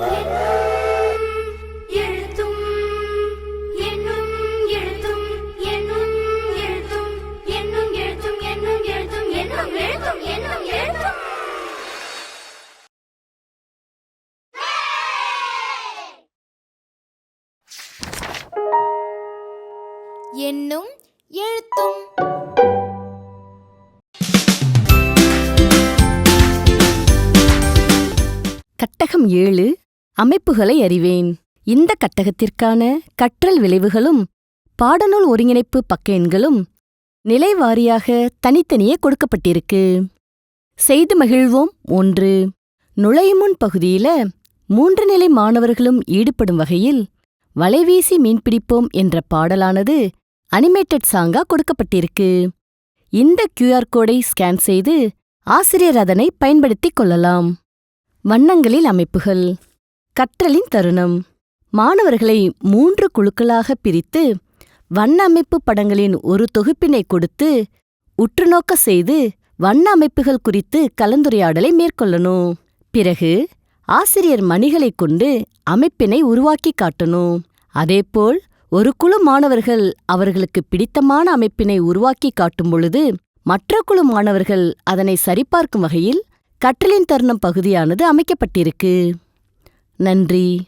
என்னும் என்னும் எழுத்தும் கட்டகம் ஏழு அமைப்புகளை அறிவேன். இந்த கட்டகத்திற்கான கற்றல் விளைவுகளும் பாடநூல் ஒருங்கிணைப்பு பக்க எண்களும் நிலைவாரியாக தனித்தனியே கொடுக்கப்பட்டிருக்கு. செய்து மகிழ்வோம். ஒன்று. நுழையுமுன் பகுதியில மூன்று நிலை மாணவர்களும் ஈடுபடும் வகையில் வலைவீசி மீன்பிடிப்போம் என்ற பாடலானது அனிமேட்டட் சாங்கா கொடுக்கப்பட்டிருக்கு. இந்த கியூஆர் கோடை ஸ்கேன் செய்து ஆசிரியர் அதனை பயன்படுத்திக் கொள்ளலாம். வண்ணங்களில் அமைப்புகள். கற்றலின் தருணம். மாணவர்களை மூன்று குழுக்களாக பிரித்து வண்ண அமைப்பு படங்களின் ஒரு தொகுப்பினை கொடுத்து உற்றுநோக்க செய்து வண்ண அமைப்புகள் குறித்து கலந்துரையாடலை மேற்கொள்ளணும். பிறகு ஆசிரியர் மணிகளைக் கொண்டு அமைப்பினை உருவாக்கி காட்டணும். அதேபோல் ஒரு குழு மாணவர்கள் அவர்களுக்கு பிடித்தமான அமைப்பினை உருவாக்கி காட்டும் பொழுது மற்ற குழு மாணவர்கள் அதனை சரிபார்க்கும் வகையில் கற்றலின் தருணம் பகுதியானது அமைக்கப்பட்டிருக்கு. நன்றி.